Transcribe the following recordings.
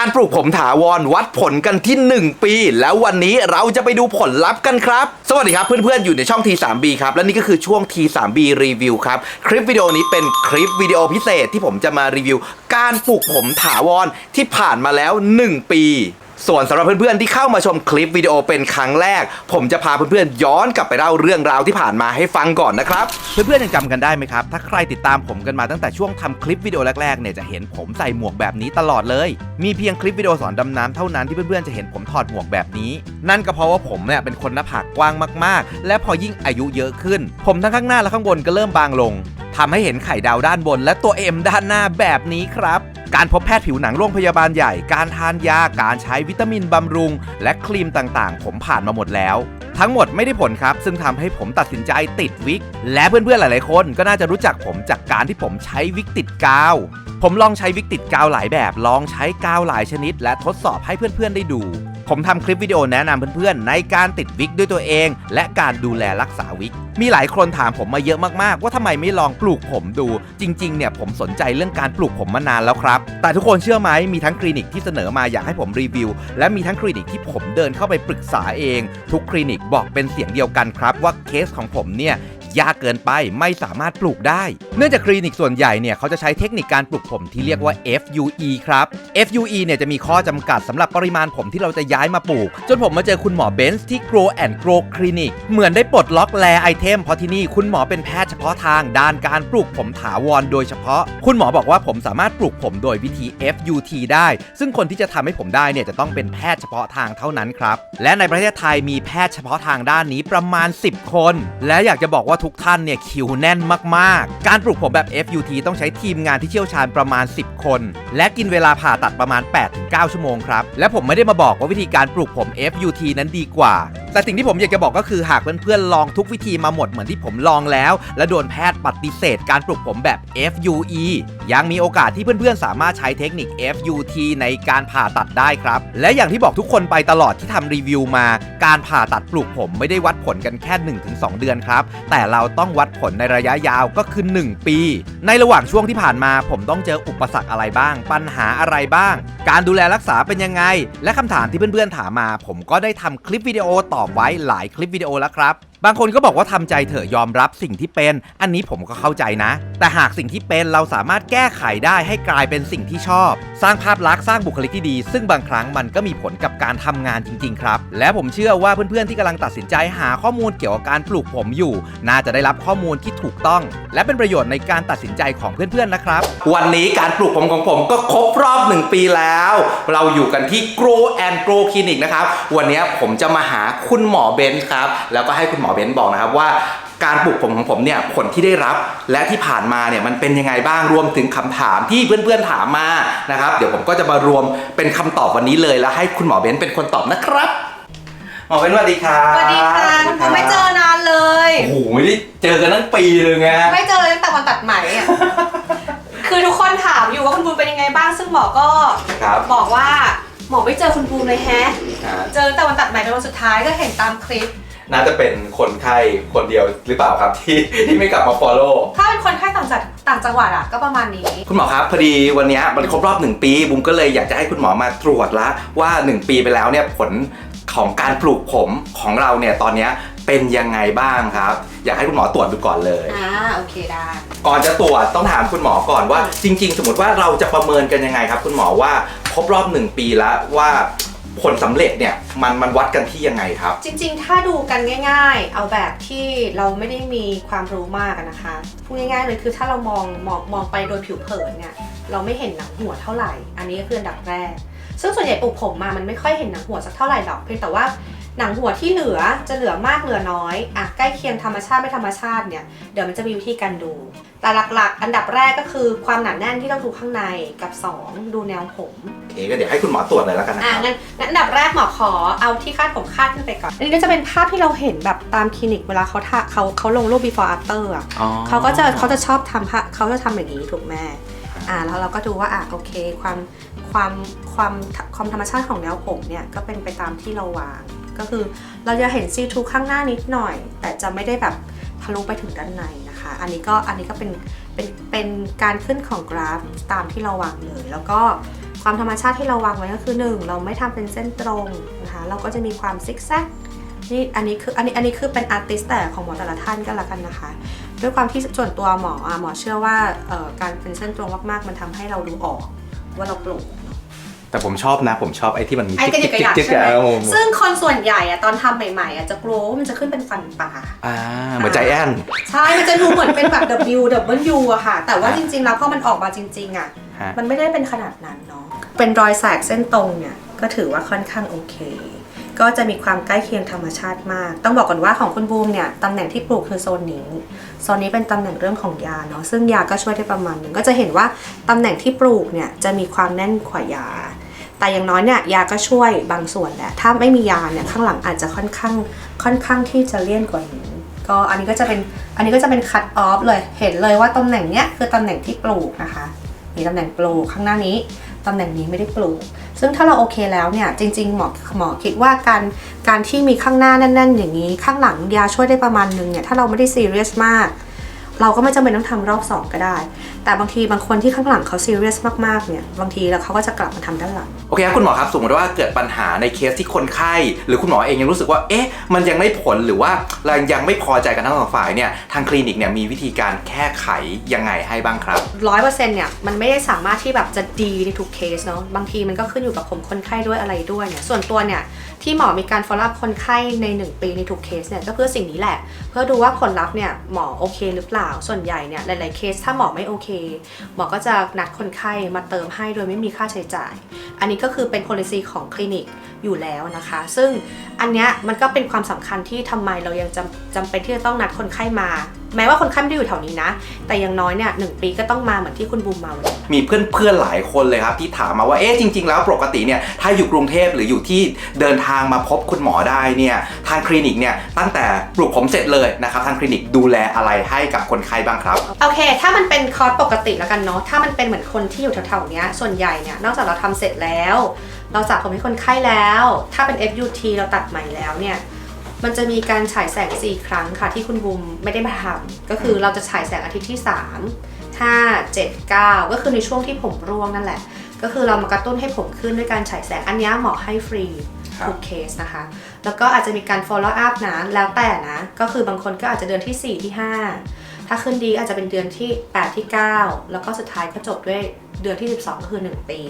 การปลูกผมถาวรวัดผลกันที่ 1 ปี แล้ววันนี้เราจะไปดูผลลัพธ์กันครับ สวัสดีครับเพื่อนๆ อยู่ในช่อง T3B ครับ และนี่ก็คือช่วง T3B รีวิวครับ คลิปวิดีโอนี้เป็นคลิปวิดีโอพิเศษที่ผมจะมารีวิว การปลูกผมถาวรที่ผ่านมาแล้ว 1 ปี ส่วนสำหรับเพื่อนๆที่เข้ามาชมคลิปวิดีโอเป็นครั้งแรก ผมจะพาเพื่อนๆย้อนกลับไปเล่าเรื่องราวที่ผ่านมาให้ฟังก่อนนะครับ เพื่อนๆยังจำกันได้ไหมครับ ถ้าใครติดตามผมกันมาตั้งแต่ช่วงทำคลิปวิดีโอแรกๆเนี่ยจะเห็นผมใส่หมวกแบบนี้ตลอดเลย มีเพียงคลิปวิดีโอสอนดำน้ำเท่านั้นที่เพื่อนๆจะเห็นผมถอดหมวกแบบนี้ นั่นก็เพราะว่าผมเนี่ยเป็นคนหน้าผากกว้างมากๆ และพอยิ่งอายุเยอะขึ้น ผมทั้งข้างหน้าและข้างบนก็เริ่มบางลง ทำให้เห็นไข่ดาวด้านบน และตัวเอ็มด้านหน้าแบบนี้ครับ การพบแพทย์ผิวหนังโรงพยาบาลใหญ่ การทานยา การใช้วิตามินบำรุง และครีมต่างๆ ผมผ่านมาหมดแล้ว ทั้งหมดไม่ได้ผลครับ ซึ่งทำให้ผมตัดสินใจติดวิก และเพื่อนๆหลายๆคนก็น่าจะรู้จักผมจากการที่ผมใช้วิกติดกาวผมลองใช้วิกติดกาวหลายแบบ ลองใช้กาวหลายชนิด และทดสอบให้เพื่อนๆได้ดู ผมทำคลิปวิดีโอแนะนำเพื่อนๆ ในการติดวิกด้วยตัวเอง และการดูแลรักษาวิก มีหลายคนถามผมมาเยอะมากๆ ว่าทำไมไม่ลองปลูกผมดู จริงๆ เนี่ยผมสนใจเรื่องการปลูกผมมานานแล้วครับ แต่ทุกคนเชื่อไหมมีทั้งคลินิกที่เสนอมาอยากให้ผมรีวิว และมีทั้งคลินิกที่ผมเดินเข้าไปปรึกษาเอง ทุกคลินิกบอกเป็นเสียงเดียวกันครับว่าเคสของผมเนี่ย ยากเกินไปไม่สามารถปลูกได้ เนื่องจากคลินิกส่วนใหญ่เนี่ยเขาจะใช้เทคนิคการปลูกผมที่เรียกว่า FUE ครับ FUE เนี่ยจะมีข้อจำกัดสำหรับปริมาณผมที่เราจะย้ายมาปลูก จนผมมาเจอคุณหมอเบนซ์ที่ Grow and Grow Clinic เหมือนได้ปลดล็อกแลไอเทมเพราะที่นี่คุณหมอเป็นแพทย์เฉพาะทางด้านการปลูกผมถาวรโดยเฉพาะ คุณหมอบอกว่าผมสามารถปลูกผมโดยวิธี FUT ได้ ซึ่งคนที่จะทำให้ผมได้เนี่ยจะต้องเป็นแพทย์เฉพาะทางเท่านั้นครับ และในประเทศไทยมีแพทย์เฉพาะทางด้านนี้ประมาณ 10 คน และอยากจะบอกว่าทุกท่านเนี่ยคิวแน่นมากๆ การปลูกผมแบบ FUT ต้องใช้ทีมงานที่เชี่ยวชาญประมาณ 10 คน และกินเวลาผ่าตัดประมาณ 8-9 ชั่วโมงครับ และผมไม่ได้มาบอกว่าวิธีการปลูกผม FUT นั้นดีกว่า แต่สิ่งที่ผมอยากจะบอกก็คือหากเพื่อนๆลองทุกวิธีมาหมดเหมือนที่ผมลองแล้ว และโดนแพทย์ปฏิเสธการปลูกผมแบบ FUE ยังมีโอกาสที่เพื่อนๆสามารถใช้เทคนิค FUT ในการผ่าตัดได้ครับ และอย่างที่บอกทุกคนไปตลอดที่ทำรีวิวมา การผ่าตัดปลูกผมไม่ได้วัดผลกันแค่ 1-2 เดือนครับ แต่เราต้องวัดผลในระยะยาวก็คือ 1 ปี ในระหว่างช่วงที่ผ่านมา ผมต้องเจออุปสรรคอะไรบ้าง ปัญหาอะไรบ้าง การดูแลรักษาเป็นยังไง และคำถามที่เพื่อนๆถามมา ผมก็ได้ทำคลิปวิดีโอตอบไว้หลายคลิปวิดีโอแล้วครับบางคนก็บอกว่าทำใจเถอะยอมรับสิ่งที่เป็น อันนี้ผมก็เข้าใจนะ แต่หากสิ่งที่เป็นเราสามารถแก้ไขได้ให้กลายเป็นสิ่งที่ชอบ สร้างภาพลักษณ์สร้างบุคลิกที่ดี ซึ่งบางครั้งมันก็มีผลกับการทำงานจริง ๆ ครับ และผมเชื่อว่าเพื่อนๆที่กำลังตัดสินใจหาข้อมูลเกี่ยวกับการปลูกผมอยู่ น่าจะได้รับข้อมูลที่ถูกต้อง และเป็นประโยชน์ในการตัดสินใจของเพื่อนๆนะครับ วันนี้การปลูกผมของผมก็ครบรอบ1ปีแล้ว เราอยู่กันที่ Grow and Grow Clinic นะครับวันนี้ผมจะมาหาคุณหมอเบนซ์ครับแล้วก็ให้คุณหมอเบนซ์บอกนะครับว่าการปลูกผมของผมเนี่ยผลที่ได้รับ และที่ผ่านมาเนี่ยมันเป็นยังไงบ้างรวมถึงคำถามที่เพื่อนๆถามมานะครับ เดี๋ยวผมก็จะมารวมเป็นคำตอบวันนี้เลย แล้วให้คุณหมอเบนซ์เป็นคนตอบนะครับหมอเบนซ์สวัสดีครับสวัสดีค่ะคุณครูไม่เจอนานเลยโอ้โหไม่ได้เจอกันตั้งปีเลยไงไม่เจอเลยตั้งแต่วันตัดไหมอะคือทุกคนถามอยู่ว่าคุณบูมเป็นยังไงบ้างซึ่งหมอก็ครับบอกว่าหมอไม่เจอคุณบูมเลยแฮะอ่าเจอแต่วันตัดไหมเป็นวันสุดท้ายก็เห็นตามคลิป น่าจะเป็นคนไข้คนเดียวหรือเปล่าครับ ที่ที่ไม่กลับมา follow ถ้าเป็นคนไข้ต่างจังต่างจังหวัดอะก็ประมาณนี้ คุณหมอครับพอดีวันเนี้ยมันครบรอบ 1 ปีบุมก็เลยอยากจะให้คุณหมอมาตรวจละว่า 1 ปีไปแล้วเนี่ยผลของการปลูกผมของเราเนี่ยตอนเนี้ยเป็นยังไงบ้างครับ อยากให้คุณหมอตรวจดูก่อนเลย อ่าโอเคได้ ก่อนจะตรวจต้องถามคุณหมอก่อนว่า จริง ๆ สมมติว่าเราจะประเมินกันยังไงครับ คุณหมอว่าครบรอบ 1 ปีแล้วว่า ผลสำเร็จเนี่ยมันมันวัดกันที่ยังไงครับ จริงๆ ถ้าดูกันง่าย ๆ เอาแบบที่เราไม่ได้มีความรู้มากอะนะคะพูดง่ายๆเลยคือถ้าเรามองมองมองไปโดยผิวเผินเนี่ยเราไม่เห็นหนังหัวเท่าไหร่ อันนี้ก็คืออันดับแรก ซึ่งส่วนใหญ่ปลูกผมมามันไม่ค่อยเห็นหนังหัวสักเท่าไหร่หรอกเพียงแต่ว่า หนังหัวที่เหลือจะเหลือมากเหลือน้อยอะใกล้เคียงธรรมชาติไม่ธรรมชาติเนี่ยเดี๋ยวมันจะมีวิธีการดู แต่หลักๆ อันดับแรกก็คือความหนาแน่นที่ต้องดูข้างในกับสองดูแนวผมโอเคก็เดี๋ยวให้คุณหมอตรวจเลยแล้วกันนะคอะรับงั้นงั้นอันดับแรกหมอขอเอาที่คาดผมคาดขึ้นไปก่อน อันนี้ก็จะเป็นภาพที่เราเห็นแบบตามคลินิกเวลาเขาทาเขาเขาลงรูป before after อะอ๋อ เขาก็จะเขาจะชอบทำภาพเขาจะทำอย่างนี้ถูกแม่อ่าแล้วเราก็ดูว่าอะโอเคความความความความธรรมชาติของแนวผมเนี่ยก็เป็นไปตามที่เราวาง ก็คือเราจะเห็นซีทูข้างหน้านิดหน่อย แต่จะไม่ได้แบบทะลุไปถึงด้านในนะคะ อันนี้ก็อันนี้ก็เป็นเป็นเป็นการขึ้นของกราฟตามที่เราวางเลย แล้วก็ความธรรมชาติที่เราวางไว้ก็คือ 1 เราไม่ทำเป็นเส้นตรงนะคะเราก็จะมีความซิกแซกนี่อันนี้คืออันนี้อันนี้คือเป็นอาร์ติสแต่ของหมอแต่ละท่านก็แล้วกันนะคะ ด้วยความที่ส่วนตัวหมออะหมอเชื่อว่าการเป็นเส้นตรงมากๆ มันทำให้เราดูออกว่าเราปลูก แต่ผมชอบนะ ผมชอบไอ้ที่มันมีไอ้กระดิกกระยักจิ๊กใช่ไหมๆๆๆผมซึ่งคนส่วนใหญ่อะตอนทำใหม่ๆอะจะกลัวว่ามันจะขึ้นเป็นฟันปลาอ่าเหมือนใจแอนใช่ มันจะดูเหมือนเป็นแบบ W W อะค่ะ แต่ว่าจริงๆ แล้วพอมันออกมาจริง ๆอะฮะมันไม่ได้เป็นขนาดนั้นเนาะเป็นรอยแสกเส้นตรงเนี่ยก็ถือว่าค่อนข้างโอเค ก็จะมีความใกล้เคียงธรรมชาติมาก ต้องบอกก่อนว่าของคุณบูมเนี่ยตำแหน่งที่ปลูกคือโซนนี้โซนนี้เป็นตำแหน่งเรื่องของยาเนาะซึ่งยาก็ช่วยได้ประมาณหนึ่งก็จะเห็นว่าตำแหน่งที่ปลูกเนี่ยจะมีความแน่นกว่ายา แต่อย่างน้อยเนี่ยยาก็ช่วยบางส่วนแหละถ้าไม่มียาเนี่ยข้างหลังอาจจะค่อนข้างค่อนข้างที่จะเลี่ยนกว่านี้ก็อันนี้ก็จะเป็นอันนี้ก็จะเป็นคัตออฟเลยเห็นเลยว่าตำแหน่งเนี้ยคือตำแหน่งที่ปลูกนะคะมีตำแหน่งปลูกข้างหน้านี้ตำแหน่งนี้ไม่ได้ปลูก ซึ่งถ้าเราโอเคแล้วเนี่ยจริง ๆ หมอหมอคิดว่าการการที่มีข้างหน้าแน่น ๆ อย่างนี้ ข้างหลังยาช่วยได้ประมาณนึงเนี่ยถ้าเราไม่ได้ซีเรียสมาก เราก็ไม่จำเป็นต้องทำรอบสองก็ได้ แต่บางทีบางคนที่ข้างหลังเขาซีเรียสมากๆเนี่ยบางทีแล้วเขาก็จะกลับมาทำด้านหลังโอเคครับคุณหมอครับสมมติว่าเกิดปัญหาในเคสที่คนไข้ หรือคุณหมอเองยังรู้สึกว่าเอ๊ะมันยังไม่ผลหรือว่าเรายังไม่พอใจกันทั้งสองฝ่ายเนี่ยทางคลินิกเนี่ยมีวิธีการแก้ไขยังไงให้บ้างครับร้อยเปอร์เซ็นต์เนี่ยมันไม่ได้สามารถที่แบบจะดีในทุกเคสเนาะบางทีมันก็ขึ้นอยู่กับผมคนไข้ด้วยอะไรด้วยเนี่ยส่วนตัวเนี่ย ที่หมอมีการ follow up คนไข้ใน 1 ปีในทุกเคสเนี่ยก็เพื่อสิ่งนี้แหละ เพื่อดูว่าผลลัพธ์เนี่ยหมอโอเคหรือเปล่าส่วนใหญ่เนี่ยหลายๆเคสถ้าหมอไม่โอเค หมอก็จะนัดคนไข้มาเติมให้โดยไม่มีค่าใช้จ่าย อันนี้ก็คือเป็น policy ของคลินิกอยู่แล้วนะคะ ซึ่งอันเนี้ยมันก็เป็นความสำคัญที่ทำไมเรายังจำจำเป็นที่จะต้องนัดคนไข้มา แม้ว่าคนไข้ไม่ได้อยู่แถวนี้นะ แต่อย่างน้อยเนี่ยหนึ่งปีก็ต้องมาเหมือนที่คุณบูมมาวันนี้ มีเพื่อนๆหลายคนเลยครับที่ถามมาว่าเอ๊ะจริง ๆ แล้วปกติเนี่ยถ้าอยู่กรุงเทพหรืออยู่ที่เดินทางมาพบคุณหมอได้เนี่ยทางคลินิกเนี่ยตั้งแต่ปลูกผมเสร็จเลยนะครับทางคลินิกดูแลอะไรให้กับคนไข้บ้างครับ โอเค ถ้ามันเป็นคอร์สปกติแล้วกันเนาะถ้ามันเป็นเหมือนคนที่อยู่แถวๆเนี้ยส่วนใหญ่เนี่ยนอกจากเราทำเสร็จแล้ว เราจับผมให้คนไข้แล้ว ถ้าเป็น FUT เราตัดใหม่แล้วเนี่ย มันจะมีการฉายแสง 4 ครั้งค่ะ ที่คุณบุมไม่ได้มาทำก็คือเราจะฉายแสงอาทิตย์ที่ 3 5 7 9 ก็คือในช่วงที่ผมร่วงนั่นแหละ ก็คือเรามากระตุ้นให้ผมขึ้นด้วยการฉายแสงอันเนี้ยหมอให้ฟรีครับทุกเคสนะคะ แล้วก็อาจจะมีการ follow up นะแล้วแต่นะ ก็คือบางคนก็อาจจะเดือนที่ 4 ที่ 5 ถ้าขึ้นดีอาจจะเป็นเดือนที่ 8 ที่ 9 แล้วก็สุดท้ายก็จบด้วยเดือนที่ 12 ก็คือ 1 ปี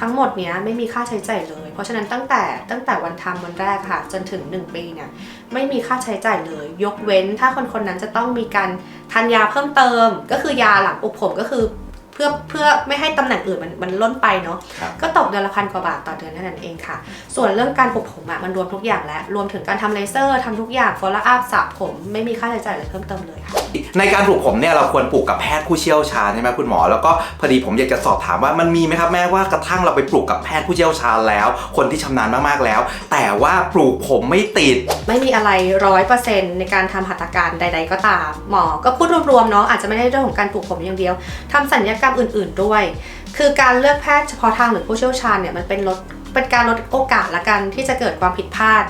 ทั้งหมดเนี้ยไม่มีค่าใช้จ่ายเลย เพราะฉะนั้นตั้งแต่ตั้งแต่วันทำวันแรกค่ะ จนถึง 1 ปีเนี่ยไม่มีค่าใช้จ่ายเลย ยกเว้นถ้าคนคนนั้นจะต้องมีการทานยาเพิ่มเติม ก็คือยาหลังอุบผมก็คือ เพื่อเพื่อไม่ให้ตำแหน่งอื่นมันมันล้นไปเนาะครับก็ตกเดือนละพันกว่าบาทต่อเดือนเท่านั้นเองค่ะ ส่วนเรื่องการปลูกผมอะมันรวมทุกอย่างแล้ว รวมถึงการทำเลเซอร์ทำทุกอย่าง follow up สระผมไม่มีค่าใช้จ่ายอะไรเพิ่มเติมเลยค่ะในการปลูกผมเนี่ยเราควรปลูกกับแพทย์ผู้เชี่ยวชาญใช่ไหมคุณหมอ แล้วก็พอดีผมอยากจะสอบถามว่ามันมีไหมครับแม้ว่ากระทั่งเราไปปลูกกับแพทย์ผู้เชี่ยวชาญแล้ว คนที่ชำนาญมากๆแล้ว แต่ว่าปลูกผมไม่ติด ไม่มีอะไรร้อยเปอร์เซ็นต์ในการทำหัตถการใด ๆ ก็ตามหมอ ก็พูดรวมๆเนาะอาจจะไม่ได้เรื่องของการปลูกผมอย่างเดียวทำสัญญกรรมอื่น ๆด้วย คือการเลือกแพทย์เฉพาะทางหรือผู้เชี่ยวชาญเนี่ยมันเป็นลดเป็นการลดโอกาสละกันที่จะเกิดความผิดพลาด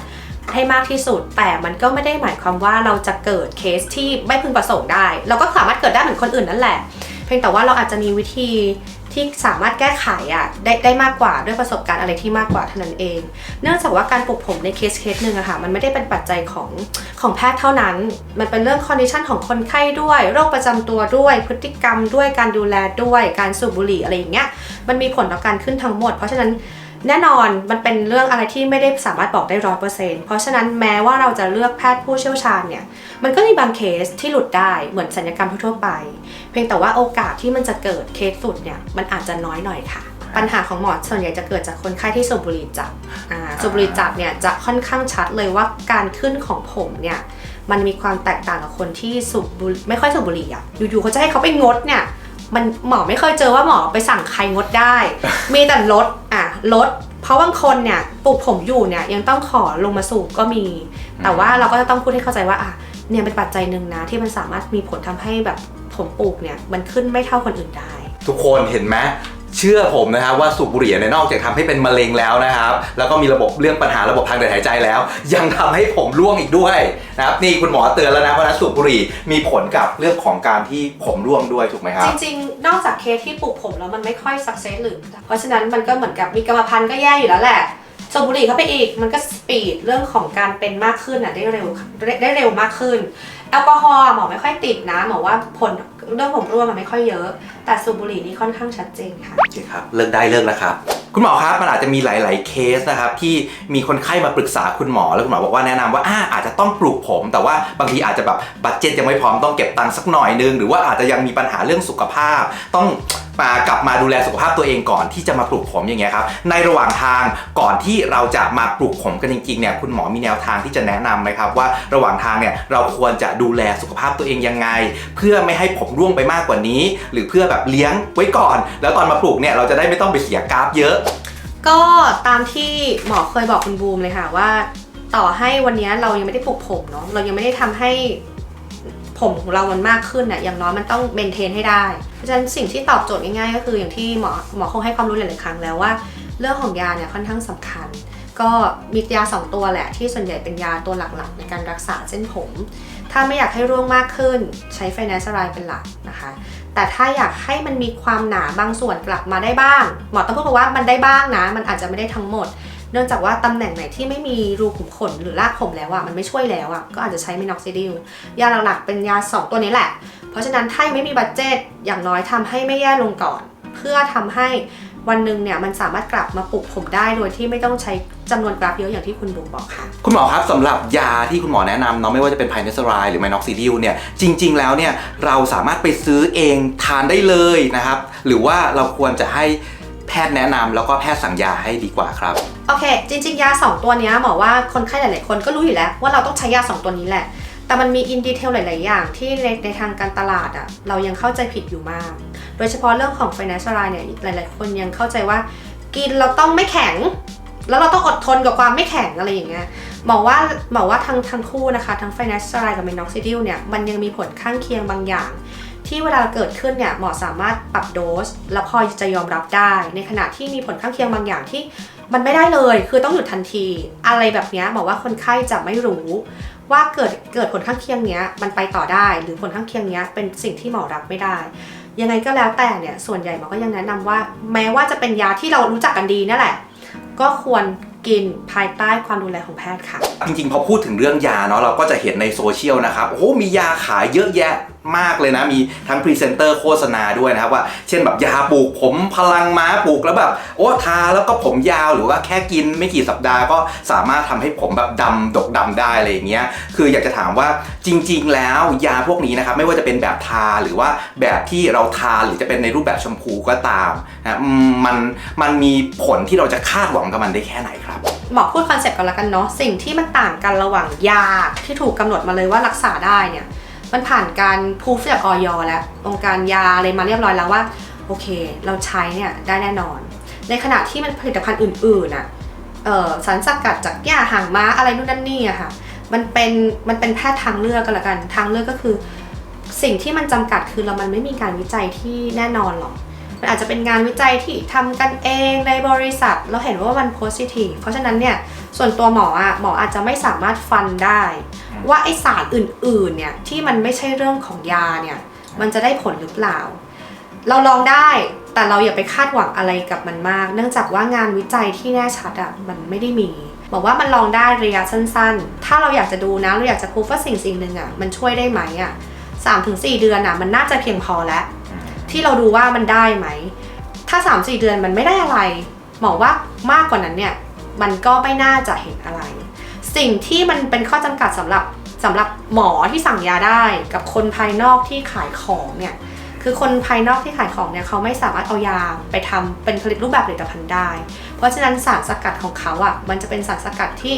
ให้มากที่สุด แต่มันก็ไม่ได้หมายความว่าเราจะเกิดเคสที่ไม่พึงประสงค์ได้ เราก็สามารถเกิดได้เหมือนคนอื่นนั่นแหละ เพียงแต่ว่าเราอาจจะมีวิธี ที่สามารถแก้ไขอะได้ได้มากกว่าด้วยประสบการณ์อะไรที่มากกว่าเท่านั้นเอง เนื่องจากว่าการปลูกผมในเคสเคสหนึ่งอะค่ะมันไม่ได้เป็นปัจจัยของของแพทย์เท่านั้น มันเป็นเรื่องคอนดิชันของคนไข้ด้วย โรคประจำตัวด้วย พฤติกรรมด้วยการดูแลด้วยการสูบบุหรี่อะไรอย่างเงี้ยมันมีผลต่อการขึ้นทั้งหมด เพราะฉะนั้น แน่นอนมันเป็นเรื่องอะไรที่ไม่ได้สามารถบอกได้ร้อยเปอร์เซ็นต์เพราะฉะนั้นแม้ว่าเราจะเลือกแพทย์ผู้เชี่ยวชาญเนี่ยมันก็มีบางเคสที่หลุดได้เหมือนสัญญกรรมทั่วๆไป เพียงแต่ว่าโอกาสที่มันจะเกิดเคสสุดเนี่ยมันอาจจะน้อยหน่อยค่ะ ปัญหาของหมอส่วนใหญ่จะเกิดจากคนไข้ที่สูบบุหรี่จัดอ่าสูบบุหรี่จัดเนี่ยจะค่อนข้างชัดเลยว่าการขึ้นของผมเนี่ยมันมีความแตกต่างกับคนที่สูบบุหรี่ไม่ค่อยสูบบุหรี่อะอยู่ๆเขาจะให้เขาไปงดเนี่ย มันหมอไม่เคยเจอว่าหมอไปสั่งใครงดได้ มีแต่ลดอะลด เพราะบางคนเนี่ยปลูกผมอยู่เนี่ยยังต้องขอลงมาสูบก็มี แต่ว่าเราก็จะต้องพูดให้เข้าใจว่าอะเนี่ยเป็นปัจจัยหนึ่งนะ ที่มันสามารถมีผลทำให้แบบผมปลูกเนี่ยมันขึ้นไม่เท่าคนอื่นได้ ทุกคนเห็นไหม เชื่อผมนะครับว่าสูบบุหรี่เนี่ยนอกจากทำให้เป็นมะเร็งแล้วนะครับแล้วก็มีระบบเรื่องปัญหาระบบทางเดินหายใจแล้ว ยังทำให้ผมร่วงอีกด้วยนะครับนี่คุณหมอเตือนแล้วนะเพราะฉะนั้นสูบบุหรี่มีผลกับเรื่องของการที่ผมร่วงด้วยถูกไหมครับ จริงๆ นอกจากเคสที่ปลูกผมแล้วมันไม่ค่อยสักเซสหรือ เพราะฉะนั้นมันก็เหมือนกับมีกรรมพันธุ์ก็แย่อยู่แล้วแหละสูบบุหรี่เข้าไปอีก มันก็สปีดเรื่องของการเป็นมากขึ้นอะได้เร็วได้ได้เร็วมากขึ้น แอลกอฮอล์หมอไม่ค่อยติดนะหมอว่าผล เรื่องผมร่วงมันไม่ค่อยเยอะ แต่สูบบุหรี่นี่ค่อนข้างชัดเจนค่ะ โอเคครับเลิกได้เลิกแล้วครับ คุณหมอครับมันอาจจะมีหลาย ๆ เคสนะครับที่มีคนไข้มาปรึกษาคุณหมอแล้วคุณหมอบอกว่าแนะนำว่าอ่าอาจจะต้องปลูกผม แต่ว่าบางทีอาจจะแบบบัตเจ็ตยังไม่พร้อมต้องเก็บตังค์สักหน่อยนึงหรือว่าอาจจะยังมีปัญหาเรื่องสุขภาพ ต้อง มากลับมาดูแลสุขภาพตัวเองก่อนที่จะมาปลูกผมอย่างเงี้ยครับในระหว่างทางก่อนที่เราจะมาปลูกผมกันจริงๆเนี่ยคุณหมอมีแนวทางที่จะแนะนำไหมครับว่าระหว่างทางเนี่ยเราควรจะดูแลสุขภาพตัวเองยังไง เพื่อไม่ให้ผมร่วงไปมากกว่านี้ หรือเพื่อแบบเลี้ยงไว้ก่อน แล้วตอนมาปลูกเนี่ยเราจะได้ไม่ต้องไปเสียกราฟเยอะ ก็ตามที่หมอเคยบอกคุณบูมเลยค่ะว่า ต่อให้วันนี้เรายังไม่ได้ปลูกผมเนาะเรายังไม่ได้ทำให้ ผมของเรามันมากขึ้นน่ะอย่างน้อยมันต้องเมนเทนให้ได้ เพราะฉะนั้นสิ่งที่ตอบโจทย์ง่ายๆก็คืออย่างที่หมอหมอคงให้ความรู้หลายๆครั้งแล้วว่า เรื่องของยาเนี่ยค่อนข้างสำคัญ ก็มียาสองตัวแหละ ที่ส่วนใหญ่เป็นยาตัวหลักๆ ในการรักษาเส้นผม ถ้าไม่อยากให้ร่วงมากขึ้นใช้ไฟแนนซ์ไรเป็นหลักนะคะแต่ถ้าอยากให้มันมีความหนาบางส่วนกลับมาได้บ้าง หมอต้องพูดว่ามันได้บ้างนะ มันอาจจะไม่ได้ทั้งหมด เนื่องจากว่าตำแหน่งไหนที่ไม่มีรูขุมขนหรือรากผมแล้วอะมันไม่ช่วยแล้วอะก็อาจจะใช้มินอกซิดิลยาหลักๆเป็นยา 2 ตัวนี้แหละ เพราะฉะนั้นถ้ายังไม่มีบัตเจตอย่างน้อยทำให้ไม่แย่ลงก่อน เพื่อทำให้วันหนึ่งเนี่ยมันสามารถกลับมาปลุกผมได้โดยที่ไม่ต้องใช้จำนวนกราฟเยอะอย่างที่คุณบูมบอกค่ะ คุณหมอครับสำหรับยาที่คุณหมอแนะนำเนาะไม่ว่าจะเป็นไพเนสไรหรือไมนอกซิดิลเนี่ยจริง ๆ แล้วเนี่ยเราสามารถไปซื้อเองทานได้เลยนะครับ หรือว่าเราควรจะให้แพทย์แนะนำแล้วก็แพทย์สั่งยาให้ดีกว่าครับ โอเค จริง ๆ ยา 2 ตัวนี้หมอว่าคนไข้หลาย ๆ คนก็รู้อยู่แล้วว่าเราต้องใช้ยา 2 ตัวนี้แหละ แต่มันมีอินดีเทลหลาย ๆ อย่างที่ในในทางการตลาดอะเรายังเข้าใจผิดอยู่มาก โดยเฉพาะเรื่องของ financial line เนี่ยหลาย ๆ คนยังเข้าใจว่า กินเราต้องไม่แข็ง แล้วเราต้องอดทนกับความไม่แข็งอะไรอย่างเงี้ยหมอว่าหมอว่าทั้งทั้งคู่นะคะทั้ง financial line กับ minoxidil เนี่ยมันยังมีผลข้างเคียงบางอย่างที่เวลาเกิดขึ้นเนี่ยหมอสามารถปรับโดส แล้วพอจะยอมรับได้ ในขณะที่มีผลข้างเคียงบางอย่างที่ มันไม่ได้เลย คือต้องหยุดทันที อะไรแบบนี้ยหมอว่าคนไข้จะไม่รู้ ว่าเกิดเกิดผลข้างเคียงเนี้ยมันไปต่อได้ หรือผลข้างเคียงเนี้ยเป็นสิ่งที่หมอรับไม่ได้ ยังไงก็แล้วแต่เนี่ย ส่วนใหญ่หมอก็ยังแนะนำว่า แม้ว่าจะเป็นยาที่เรารู้จักกันดีนั่นแหละ ก็ควรกินภายใต้ความดูแลของแพทย์ค่ะ จริงๆ พอพูดถึงเรื่องยาเนาะเราก็จะเห็นในโซเชียลนะครับ โอ้โหมียาขายเยอะแยะ มากเลยนะ มีทั้งพรีเซนเตอร์โฆษณาด้วยนะครับว่า เช่นแบบยาปลูกผมพลังม้าปลูกแล้วแบบ โอ้ทาแล้วก็ผมยาวหรือว่าแค่กินไม่กี่สัปดาห์ก็สามารถทำให้ผมแบบดำดกดำได้อะไรอย่างเงี้ยคืออยากจะถามว่าจริง ๆ แล้วยาพวกนี้นะครับไม่ว่าจะเป็นแบบทาหรือว่าแบบที่เราทาหรือจะเป็นในรูปแบบชมพูก็ตามนะมันมันมีผลที่เราจะคาดหวังกับมันได้แค่ไหนครับหมอพูดคอนเซ็ปต์กันแล้วกันเนาะสิ่งที่มันต่างกันระหว่างยาที่ถูกกำหนดมาเลยว่ารักษาได้เนี่ย มันผ่านการพูฟจากออยแล้วองค์การยาอะไรมาเรียบร้อยแล้วว่า โอเค เราใช้เนี่ยได้แน่นอน ในขณะที่มันผลิตภัณฑ์อื่นๆน่ะเอ่อสารสกัดจากหญ้าหางม้าอะไรนู่นนั่นนี่อะค่ะ มันเป็นมันเป็นแพทย์ทางเลือกกันละกันทางเลือกก็คือ สิ่งที่มันจำกัดคือเรามันไม่มีการวิจัยที่แน่นอนหรอกมันอาจจะเป็นงานวิจัยที่ทำกันเองในบริษัท เราเห็นว่ามันโพสิทีฟเพราะฉะนั้นเนี่ยส่วนตัวหมออะหมออาจจะไม่สามารถฟันได้ ว่าไอสารอื่นๆเนี่ยที่มันไม่ใช่เรื่องของยาเนี่ยมันจะได้ผลหรือเปล่า เราลองได้แต่เราอย่าไปคาดหวังอะไรกับมันมาก เนื่องจากว่างานวิจัยที่แน่ชัดอะมันไม่ได้มี บอกว่ามันลองได้ระยะสั้นๆ ถ้าเราอยากจะดูนะเราอยากจะพูดว่าสิ่งสิ่งหนึ่งอะมันช่วยได้ไหมอะสามถึงสี่เดือนอะมันน่าจะเพียงพอแล้ว ที่เราดูว่ามันได้ไหม ถ้า3 4เดือนมันไม่ได้อะไรหมอว่ามากกว่านั้นเนี่ยมันก็ไม่น่าจะเห็นอะไร สิ่งที่มันเป็นข้อจำกัดสำหรับสำหรับหมอที่สั่งยาได้กับคนภายนอกที่ขายของเนี่ยคือคนภายนอกที่ขายของเนี่ยเขาไม่สามารถเอายาไปทำเป็นผลิตรูปแบบผลิตภัณฑ์ได้ เพราะฉะนั้นสารสกัดของเขาอะ่ะมันจะเป็นสารสกัดที่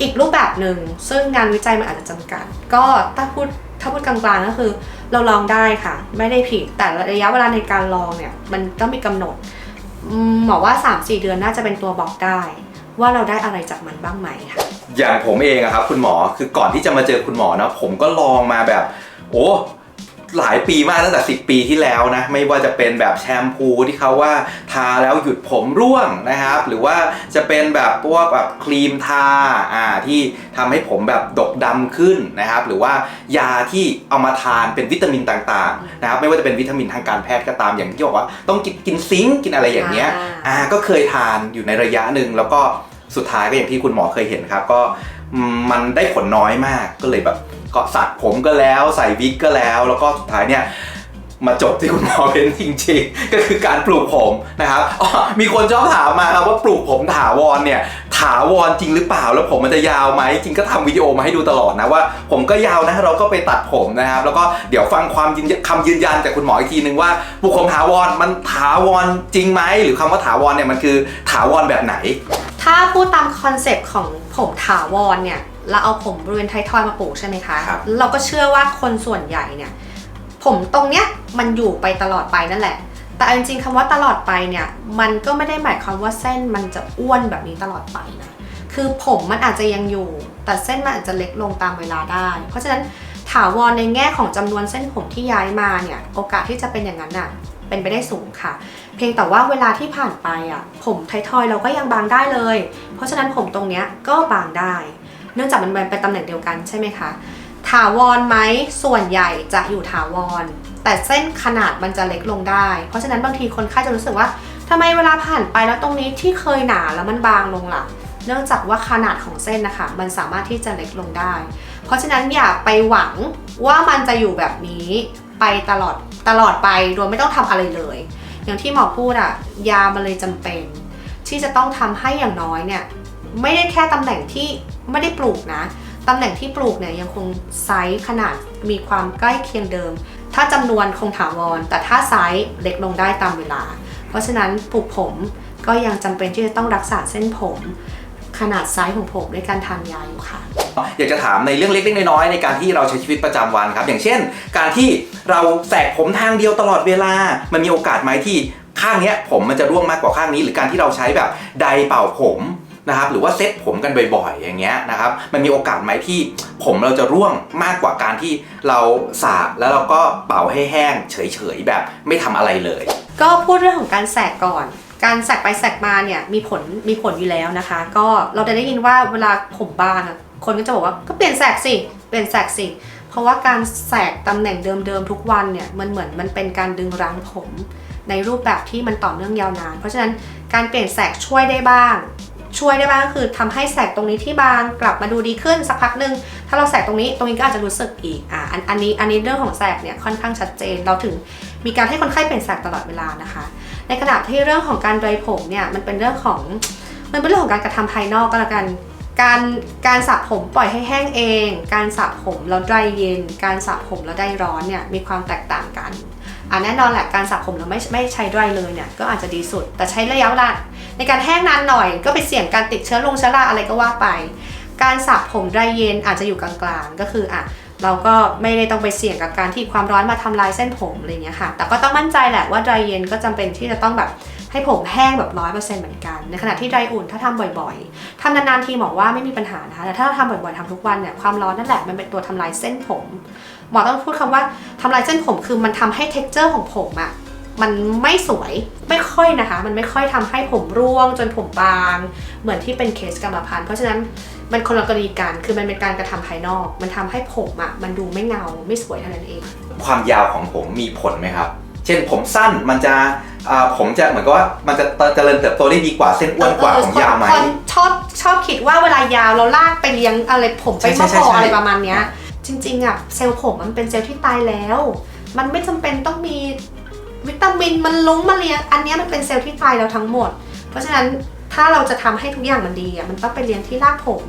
อีกรูปแบบหนึ่งซึ่งงานวิจัยมันอาจจะจำกัด ก็ถ้าพูดถ้าพูดกลางๆก็คือเราลองได้ค่ะ ไม่ได้ผิดแต่ระยะเวลาในการลองเนี่ยมันต้องมีกำหนดหมอว่า 3-4 เดือนน่าจะเป็นตัวบอกได้ ว่าเราได้อะไรจากมันบ้างไหมค่ะ อย่างผมเองอะครับคุณหมอคือก่อนที่จะมาเจอคุณหมอนะผมก็ลองมาแบบ โอ้หลายปีมากตั้งแต่ 10 ปีที่แล้วนะ ไม่ว่าจะเป็นแบบแชมพูที่เขาว่าทาแล้วหยุดผมร่วงนะครับ หรือว่าจะเป็นแบบพวกแบบครีมทาอ่าที่ทำให้ผมแบบดกดำขึ้นนะครับ หรือว่ายาที่เอามาทานเป็นวิตามินต่างๆนะครับ ไม่ว่าจะเป็นวิตามินทางการแพทย์ก็ตามอย่างที่บอกว่าต้องกินกินซิงค์กินอะไรอย่างเงี้ยอ่าอ่าก็เคยทานอยู่ในระยะหนึ่งแล้วก็ สุดท้ายก็อย่างที่คุณหมอเคยเห็นครับ ก็มันได้ผลน้อยมากก็เลยแบบก็สระผมก็แล้วใส่วิกก็แล้ว แล้วก็สุดท้ายเนี่ยมาจบที่คุณหมอเป็นจริงๆ ก็คือการปลูกผมนะครับอ๋อมีคนชอบถามมาครับว่าปลูกผมถาวรเนี่ยถาวรจริงหรือเปล่า แล้วผมมันจะยาวไหมจริงก็ทำวิดีโอมาให้ดูตลอดนะว่า ผมก็ยาวนะเราก็ไปตัดผมนะครับ แล้วก็เดี๋ยวฟังความยืนคำยืนยันจากคุณหมออีกทีนึงว่าปลูกผมถาวรมันถาวรจริงไหมหรือคำว่าถาวรเนี่ยมันคือถาวรแบบไหน ถ้าพูดตามคอนเซปต์ของผมถาวรเนี่ยเราเอาผมบริเวณไทยทอยมาปลูกใช่ไหมคะ ครับ เราก็เชื่อว่าคนส่วนใหญ่เนี่ย ผมตรงเนี้ยมันอยู่ไปตลอดไปนั่นแหละ แต่เอาจริงๆคำว่าตลอดไปเนี่ย มันก็ไม่ได้หมายความว่าเส้นมันจะอ้วนแบบนี้ตลอดไปนะ คือผมมันอาจจะยังอยู่ แต่เส้นมันอาจจะเล็กลงตามเวลาได้ เพราะฉะนั้นถาวรในแง่ของจำนวนเส้นผมที่ย้ายมาเนี่ย โอกาสที่จะเป็นอย่างนั้นน่ะ เป็นไปได้สูงค่ะ เพียงแต่ว่าเวลาที่ผ่านไปอะผมไททอยเราก็ยังบางได้เลย เพราะฉะนั้นผมตรงเนี้ยก็บางได้ เนื่องจากมันเป็นตำแหน่งเดียวกันใช่ไหมคะถาวรไหมส่วนใหญ่จะอยู่ถาวร แต่เส้นขนาดมันจะเล็กลงได้ เพราะฉะนั้นบางทีคนไข้จะรู้สึกว่าทำไมเวลาผ่านไปแล้วตรงนี้ที่เคยหนาแล้วมันบางลงล่ะ เนื่องจากว่าขนาดของเส้นนะคะ มันสามารถที่จะเล็กลงได้ เพราะฉะนั้นอย่าไปหวังว่ามันจะอยู่แบบนี้ไปตลอดตลอดไปโดยไม่ต้องทำอะไรเลย อย่างที่หมอพูดอะยามันเลยจำเป็น ที่จะต้องทำให้อย่างน้อยเนี่ยไม่ได้แค่ตำแหน่งที่ไม่ได้ปลูกนะตำแหน่งที่ปลูกเนี่ยยังคงไซส์ขนาดมีความใกล้เคียงเดิม ถ้าจำนวนคงถาวร แต่ถ้าไซส์เล็กลงได้ตามเวลา เพราะฉะนั้นปลูกผมก็ยังจำเป็นที่จะต้องรักษาเส้นผม ขนาดไซส์ของผมด้วยการทานยาอยู่ค่ะ อยากจะถามในเรื่องเล็กๆน้อยๆในการที่เราใช้ชีวิตประจำวันครับ อย่างเช่น การที่เราแสกผมทางเดียวตลอดเวลา มันมีโอกาสไหมที่ข้างเนี้ยผมมันจะร่วงมากกว่าข้างนี้ หรือการที่เราใช้แบบไดร์เป่าผมนะครับหรือว่าเซ็ตผมกันบ่อยๆ อย่างเงี้ยนะครับมันมีโอกาสไหมที่ผมเราจะร่วงมากกว่าการที่เราสระแล้วเราก็เป่าให้แห้งเฉยๆแบบไม่ทำอะไรเลย ก็พูดเรื่องของการแสกก่อน การแสกไปแสกมาเนี่ยมีผลมีผลอยู่แล้วนะคะ ก็เราจะได้ยินว่าเวลาผมบางอะคนก็จะบอกว่าก็เปลี่ยนแสกสิเปลี่ยนแสกสิเพราะว่าการแสกตำแหน่งเดิมๆทุกวันเนี่ยมันเหมือนมันเป็นการดึงรั้งผมในรูปแบบที่มันต่อเนื่องยาวนาน เพราะฉะนั้นการเปลี่ยนแสกช่วยได้บ้าง ช่วยได้บ้างก็คือทำให้แสกตรงนี้ที่บางกลับมาดูดีขึ้นสักพักหนึ่งถ้าเราแสกตรงนี้ตรงนี้ก็อาจจะรู้สึกอีกอะอันอันนี้อันนี้เรื่องของแสกเนี่ยค่อนข้างชัดเจนเราถึงมีการให้คนไข้เปลี่ยนแสกตลอดเวลานะคะ ในขณะที่เรื่องของการไดรผมเนี่ยมันเป็นเรื่องของมันเป็นเรื่องของการกระทำภายนอกก็แล้วกัน การการสระผมปล่อยให้แห้งเอง การสระผมแล้วไดรเย็น การสระผมแล้วไดรร้อนเนี่ยมีความแตกต่างกันอะแน่นอนแหละการสระผมแล้วไม่ไม่ใช้ไดรเลยเนี่ยก็อาจจะดีสุด แต่ใช้ระยะเวลาในการแห้งนานหน่อยก็ไปเสี่ยงการติดเชื้อลงเชื้อราอะไรก็ว่าไป การสระผมไดรเย็นอาจจะอยู่กลางๆ ก็คืออะ เราก็ไม่ได้ต้องไปเสี่ยงกับการที่ความร้อนมาทำลายเส้นผมอะไรเงี้ยค่ะ แต่ก็ต้องมั่นใจแหละว่าไดรเย็นก็จำเป็นที่จะต้องแบบให้ผมแห้งแบบร้อยเปอร์เซ็นต์เหมือนกัน ในขณะที่ไดอุ่นถ้าทำบ่อยๆทำนานๆทีบอว่าไม่มีปัญหานะคะ แต่ถ้าเราทำบ่อยๆทำทุกวันเนี่ยความร้อนนั่นแหละมันเป็นตัวทำลายเส้นผม หมอต้องพูดคำว่าทำลายเส้นผมคือมันทำให้ t e x t อร์ของผมอะมันไม่สวยไม่ค่อยนะคะ มันไม่ค่อยทำให้ผมร่วงจนผมบาง เหมือนที่เป็นเคสกรรมพันธุ์เพราะฉะนั้น มันคนละกรณีกัน คือมันเป็นการกระทำภายนอก มันทำให้ผมอะ่ะมันดูไม่เงาไม่สวยเท่านั้นเอง ความยาวของผมมีผลไหมครับ เช่นผมสั้นมันจะอ่าผมจะเหมือนกับว่ามันจะเจริญเติบโตได้ดีกว่าเส้นอ้วนกว่าของยาวไหมคนชอบชอบคิดว่าเวลายาวเราลากไปเลี้ยงอะไรผมไปใช่มะใช่พร้าวใช่อะไรประมาณเนี้ย จริงๆอะเซลล์ผมมันเป็นเซลล์ที่ตายแล้ว มันไม่จำเป็นต้องมีวิตามินมันลงมาเลี้ยงอันเนี้ยมันเป็นเซลล์ที่ตายแล้วทั้งหมด เพราะฉะนั้น ถ้าเราจะทำให้ทุกอย่างมันดีอะมันต้องไปเลี้ยงที่รากผม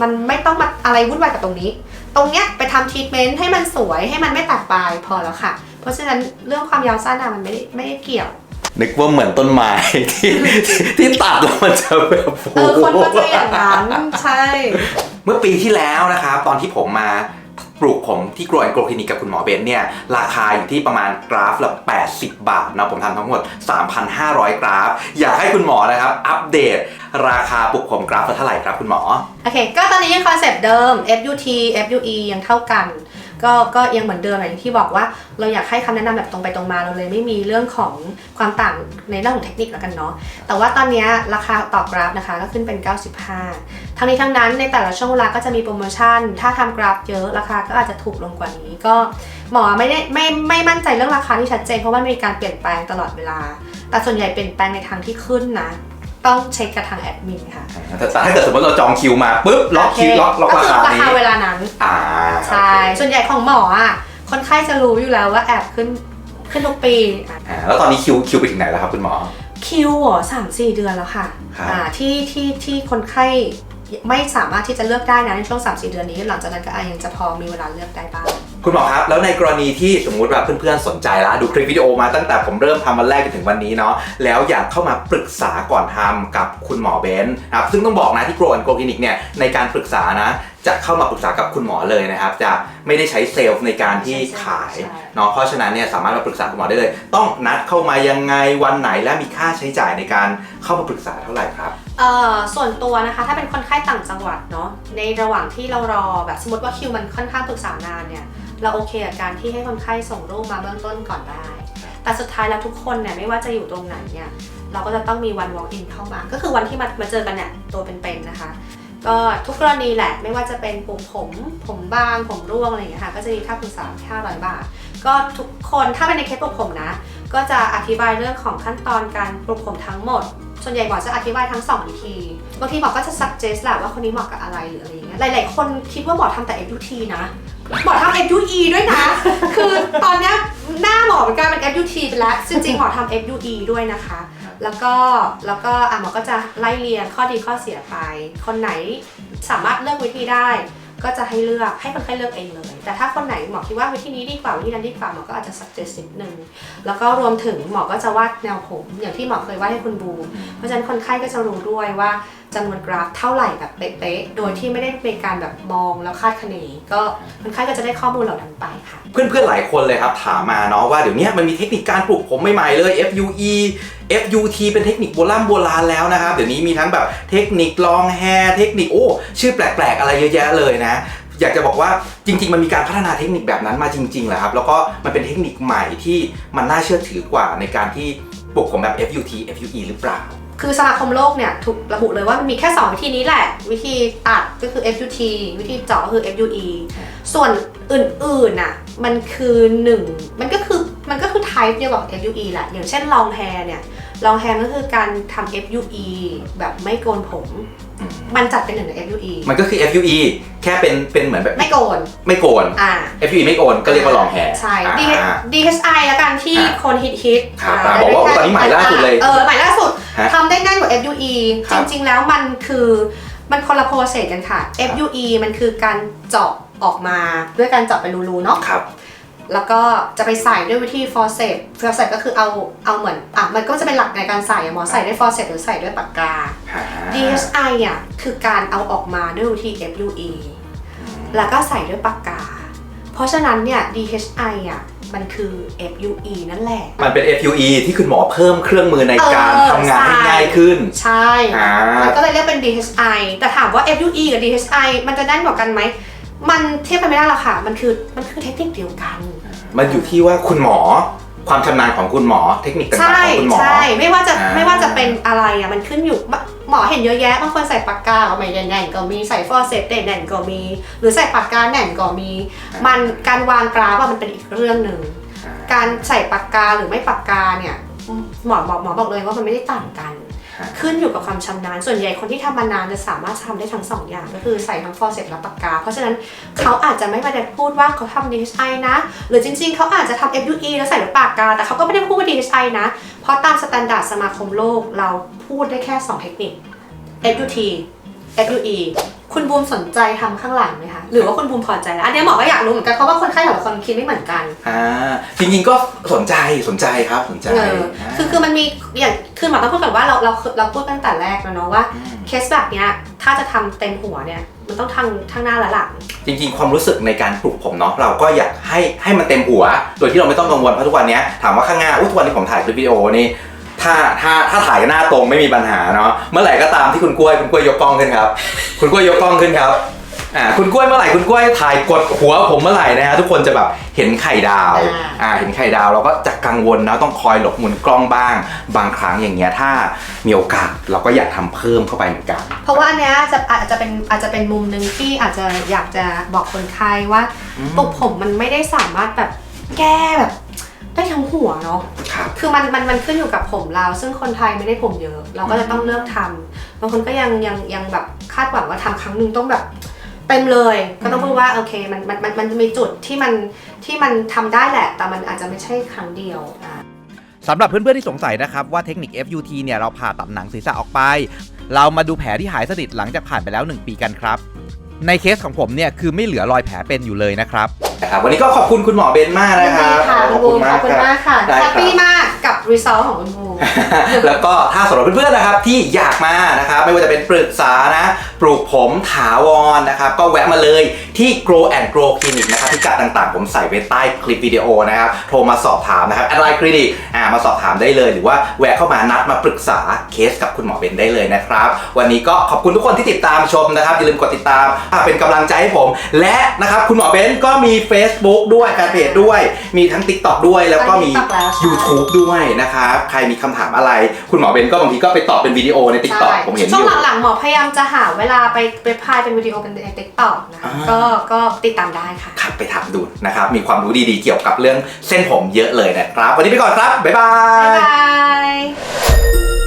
มันไม่ต้องมาอะไรวุ่นวายกับตรงนี้ ตรงเนี้ยไปทำทรีทเมนต์ให้มันสวยให้มันไม่แตกปลายพอแล้วค่ะ เพราะฉะนั้นเรื่องความยาวสั้นอะมันไม่ได้ไม่ได้เกี่ยวนึกว่าเหมือนต้นไม้ที่ที่ตัดแล้วมันจะแบบฟูเออคนก็จะอย่างนั้นใช่ เมื่อปีที่แล้วนะครับตอนที่ผมมา ปลูกผมที่กรวยโกลคลินิกกับคุณหมอเบนเนี่ยราคาอยู่ที่ประมาณกราฟละ80 บาทนะผมทำทั้งหมด 3,500 กราฟ อยากให้คุณหมอนะครับอัปเดตราคาปลูกผมกราฟละเท่าไหร่ครับคุณหมอ โอเค ก็ตอนนี้ยังคอนเซปต์เดิม FUT FUE ยังเท่ากัน ก็ก็ยังเหมือนเดิมอย่างที่บอกว่าเราอยากให้คำแนะนำแบบตรงไปตรงมาเราเลยไม่มีเรื่องของความต่างในเรื่องของเทคนิคแล้วกันเนาะแต่ว่าตอนนี้ราคาตอกราฟนะคะก็ขึ้นเป็น 95 ทั้งนี้ทั้งนั้นในแต่ละช่วงเวลาก็จะมีโปรโมชั่น ถ้าทำกราฟเยอะราคาก็อาจจะถูกลงกว่านี้ก็หมอไม่ได้ไม่ไม่มั่นใจเรื่องราคาที่ชัดเจนเพราะว่ามันมีการเปลี่ยนแปลงตลอดเวลา แต่ส่วนใหญ่เปลี่ยนแปลงในทางที่ขึ้นนะ ต้องเช็คกับทางแอดมินค่ะแต่ถ้าเกิดสมมติเราจองคิวมาปุ๊บล็อกคิวล็อกล็อกราคาก็คือรานี้คาเวลานั้นอ่าใช่ส่วนใหญ่ของหมออะคนไข้จะรู้อยู่แล้วว่าแอบขึ้นขึ้นทุกปีอะอ่าแล้วตอนนี้คิวคิวไปถึงไหนแล้วครับคุณหมอคิวเหรอสามสี่เดือนแล้วค่ะครับอ่าที่ที่ที่คนไข้ไม่สามารถที่จะเลือกได้นะในช่วง3 4เดือนนี้ หลังจากนั้นก็อะยังจะพอมีเวลาเลือกได้บ้าง คุณหมอครับ แล้วในกรณีที่สมมุติว่าเพื่อนๆสนใจแล้วดูคลิปวิดีโอมาตั้งแต่ผมเริ่มทำวันแรกจนถึงวันนี้เนาะแล้วอยากเข้ามาปรึกษาก่อนทำกับคุณหมอเบนซ์นะครับซึ่งต้องบอกนะที่โกรนโกลคลินิกเนี่ยในการปรึกษานะ จะเข้ามาปรึกษากับคุณหมอเลยนะครับ จะไม่ได้ใช้เซลล์ในการที่ขายใช่ เนาะเพราะฉะนั้นเนี่ยสามารถมาปรึกษาคุณหมอได้เลย ต้องนัดเข้ามายังไงวันไหนและมีค่าใช้จ่ายในการเข้ามาปรึกษาเท่าไหร่ครับ เอ่อส่วนตัวนะคะถ้าเป็นคนไข้ต่างจังหวัดเนาะในระหว่างที่เรารอแบบสมมติว่าคิวมันค่อนข้างปรึกษานานเนี่ย เราโอเคกับการที่ให้คนไข้ส่งรูปมาเบื้องต้นก่อนได้ แต่สุดท้ายแล้วทุกคนเนี่ยไม่ว่าจะอยู่ตรงไหนเนี่ยเราก็จะต้องมีวัน walk in เข้ามา ก็คือวันที่มามาเจอกันเนี่ยตัวเป็นๆนะคะ ก็ทุกกรณีแหละไม่ว่าจะเป็นปลูกผม ผมบาง ผมร่วงอะไรอย่างเงี้ยค่ะก็จะมีค่าปรึกษา500 บาท ก็ทุกคนถ้าเป็นในเคสปลูกผมนะ ก็จะอธิบายเรื่องของขั้นตอนการปลูกผมทั้งหมดส่วนใหญ่หมอจะอธิบายทั้งสองวิธีบางทีหมอก็จะ suggest แหละว่าคนนี้เหมาะกับอะไรหรืออะไรอย่างเงี้ยหลาย ๆ คนคิดว่าหมอทำแต่ FUT นะ หมอทำ FUE ด้วยนะ คือตอนเนี้ยหน้าหมอมันกลายเป็น FUT ไปแล้ว จริงๆหมอทำ FUE ด้วยนะคะ แล้วก็แล้วก็อะหมอก็จะไล่เรียงข้อดีข้อเสียไป คนไหนสามารถเลือกวิธีได้ ก็จะให้เลือกให้คนไข้เลือกเองเลย แต่ถ้าคนไหนหมอคิดว่าวิธีนี้ดีกว่าวิธีนั้นดีกว่าหมอก็อาจจะ suggest นิดนึงแล้วก็รวมถึงหมอก็จะวาดแนวผม อย่างที่หมอเคยวาดให้คุณบูมเพราะฉะนั้นคนไข้ก็จะรู้ด้วยว่า จำนวนกราฟเท่าไหร่แบบเป๊ะๆ โดยที่ไม่ได้เป็นการแบบมองแล้วคาดคะเน ก็คนไข้ก็จะได้ข้อมูลเหล่านั้นไปค่ะ เพื่อนๆ หลายคนเลยครับ ถามมาเนาะว่าเดี๋ยวนี้มันมีเทคนิคการปลูกผมใหม่ๆเลย FUE FUT เป็นเทคนิคโบราณโบราณแล้วนะครับ เดี๋ยวนี้มีทั้งแบบเทคนิคลองแฮร์เทคนิคโอ้ชื่อแปลกๆ อะไรเยอะแยะเลยนะอยากจะบอกว่าจริง ๆ มันมีการพัฒนาเทคนิคแบบนั้นมาจริงๆแหละครับแล้วก็มันเป็นเทคนิคใหม่ที่มันน่าเชื่อถือกว่าในการที่ปลูกผมแบบ FUT FUE หรือเปล่า คือสมาคมโลกเนี่ยถูกระบุเลยว่ามันมีแค่ 2 วิธีนี้แหละ วิธีตัดก็คือ FUT วิธีเจาะก็คือ FUE ส่วนอื่นๆน่ะมันคือ1มันก็คือมันก็คือ type เดียวกับ FUE แหละ อย่างเช่น long hair เนี่ย long hair ก็คือการทำ FUE แบบไม่โกนผม มมันจัดเป็นหนึ่งใน FUE มันก็คือ FUE แค่เป็นเป็นเหมือนแบบไม่โกนไม่โกน อ่า FUE ไม่โกนก็เรียกว่าลองแฮร์ใช่ อ่า DH DHI แล้วกันที่อ่าคนฮิตฮิตครับอ่าบอกว่าตอนนี้ใหม่ล่าสุดเลยเออใหม่ล่าสุดฮะทำได้แน่นกว่า FUE ครัจบ ริงๆแล้วมันคือมันคนละโปรเซสกันค่ะ FUE มันคือการเจาะออกมาด้วยการเจาะเป็นรูๆเนาะ ครับ แล้วก็จะไปใส่ด้วยวิธี forceps forceps ก็คือเอาเอาเหมือนอะมันก็จะเป็นหลักในการใส่อะหมอใส่ด้วย forceps หรือใส่ด้วยปากกา DHI อะคือการเอาออกมาด้วยวิธี FUE แล้วก็ใส่ด้วยปากกา เพราะฉะนั้นเนี่ย DHI อะมันคือ FUE นั่นแหละ มันเป็น FUE ที่คุณหมอเพิ่มเครื่องมือในการเออทำงานให้ใช่ง่ายขึ้น ใช่อ่ามันก็เลยเรียกเป็น DHI แต่ถามว่า FUE กับ DHI มันจะแน่นกว่ากันไหม มันเทียบกันไม่ได้หรอกค่ะ มันคือมันคือเทคนิคเดียวกัน มันอยู่ที่ว่าคุณหมอ ความชำนาญของคุณหมอ เทคนิคต่างใช่ๆของคุณหมอ ใช่ไม่ว่าจะอ่า ไม่ว่าจะเป็นอะไรอะมันขึ้นอยู่หมอเห็นเยอะแยะบางคนใส่ปากกาก็ไม่ได้แน่นก็มีใส่ฟอร์เซปได้แน่นก็มี หรือใส่ปากกาแน่นก็มี มันการวางกราฟอะมันเป็นอีกเรื่องหนึ่งอ่าการใส่ปากกาหรือไม่ปากกาเนี่ยหมอหมอหมอบอกเลยว่ามันไม่ได้ต่างกันอ่า ขึ้นอยู่กับความชำนาญ ส่วนใหญ่คนที่ทำมานานจะสามารถทำได้ทั้งสองอย่าง ก็คือใส่ทั้งฟอร์เซปและปากกา เพราะฉะนั้นเขาอาจจะไม่ได้พูดว่าเขาทำ DHI นะ หรือจริงๆ เขาอาจจะทำ FUE แล้วใส่ด้วยปากกา แต่เขาก็ไม่ได้พูดว่า DHI นะ เพราะตามสแตนดาร์ดสมาคมโลกเราพูดได้แค่ 2 เทคนิค FUT FUE คุณบูมสนใจทำข้างหลังไหมคะ หรือว่าคุณบูมพอใจแล้วอันเนี้ยหมอก็อยากรู้เหมือนกันเพราะว่าคนไข้แต่ละคนคิดไม่เหมือนกันอ่าจริงๆก็สนใจสนใจครับสนใจเออคือคือมันมีอย่างคือหมอต้องพูดก่อนว่าเราเราเราพูดตั้งแต่แรกแล้วเนาะว่ามเคสแบบเนี้ยถ้าจะทำเต็มหัวเนี่ยมันต้องทั้งทั้งหน้าและหลัง จริง ๆ ความรู้สึกในการปลูกผมเนาะเราก็อยากให้ให้มันเต็มหัว โดยที่เราไม่ต้องกังวลเพราะทุกวันเนี้ยถามว่าข้างหน้าอุ๊ยทุกวันนี้ผมถ่ายคลิปวิดีโอนี่ถ้าถ้าถ้าถ่ายหน้าตรงไม่มีปัญหาเนาะเมื่อไหร่ก็ตามที่คุณกล้วยคุณกล้วยยกกล้องขึ้นครับ คุณกล้วยยกกล้องขึ้นครับ อ่าคุณกล้วยเมื่อไหร่คุณกล้วยถ่ายกดหัวผมเมื่อไหร่นะฮะทุกคนจะแบบเห็นไข่ดาวอ่า อ่าเห็นไข่ดาวเราก็จะกังวลนะต้องคอยหลบมุนกล้องบ้าง บางครั้งอย่างเงี้ยถ้ามีโอกาสเราก็อยากทำเพิ่มเข้าไปเหมือนกันเพราะว่าอันเนี้ยจะอาจจะเป็นอาจจะเป็นมุมหนึ่งที่อาจจะอยากจะบอกคนไข้ว่าอืมปลุกผมมันไม่ได้สามารถแบบแก้แบบได้ทั้งหัวเนาะ ครับ คือมันมันมันขึ้นอยู่กับผมเรา ซึ่งคนไทยไม่ได้ผมเยอะ เราก็จะต้องเลือกทำบางคนก็ยังยังยังแบบคาดหวังว่าทำครั้งหนึ่งต้องแบบ เต็มเลยก็ต้องพูดว่าโอเคมันมันมันมันจะมีจุดที่มันที่มันทำได้แหละ แต่มันอาจจะไม่ใช่ครั้งเดียวอะสำหรับเพื่อนๆที่สงสัยนะครับว่าเทคนิค FUT เนี่ยเราผ่าตัดหนังศีรษะออกไป เรามาดูแผลที่หายสนิทหลังจากผ่านไปแล้ว 1 ปีกันครับ ในเคสของผมเนี่ยคือไม่เหลือรอยแผลเป็นอยู่เลยนะครับนะครับวันนี้ก็ขอบคุณคุณหมอเบนมากนะครับยินดีค่ะคุณบูมขอบคุณมากค่ะได้แฮรัปบปี้มากกับรีซอสของคุณบูมแล้วก็ถ้าสำหรับเพื่อนๆนะครับที่อยากมานะครับไม่ว่าจะเป็นปรึกษานะ ปลูกผมถาวรนะครับ ก็แวะมาเลยที่ Grow and Grow Clinic นะครับพิกัดต่างๆ ผมใส่ไว้ใต้คลิปวิดีโอนะครับ โทรมาสอบถามนะครับแอดไลน์คลินิกอ่ามาสอบถามได้เลย หรือว่าแวะเข้ามานัดมาปรึกษาเคสกับคุณหมอเบนได้เลยนะครับ วันนี้ก็ขอบคุณทุกคนที่ติดตามชมนะครับอย่าลืมกดติดตามอ่าเป็นกำลังใจให้ผม และนะครับคุณหมอเบนก็มี Facebook ด้วยแฟนเพจด้วย มีทั้ง TikTok ด้วย แล้วก็มี TikTok แล้วใช่ YouTube ด้วยนะครับ ใครมีคำถามอะไร คุณหมอเบนก็บางทีก็ไปตอบเป็นวิดีโอใน t ิ k t o k ผมเห็นอช่วยู่งหลังๆหมอพยายามจะหาเวลาไปไปพายเป็นวิดีโอเป็นในติ๊กต็อกนะคะอ่าก็ก็ติดตามได้ค่ะครับไปถามดูนะครับ มีความรู้ดีๆเกี่ยวกับเรื่องเส้นผมเยอะเลยนะครับ วันนี้ไปก่อนครับ บ๊ายบาบ๊ายยบาย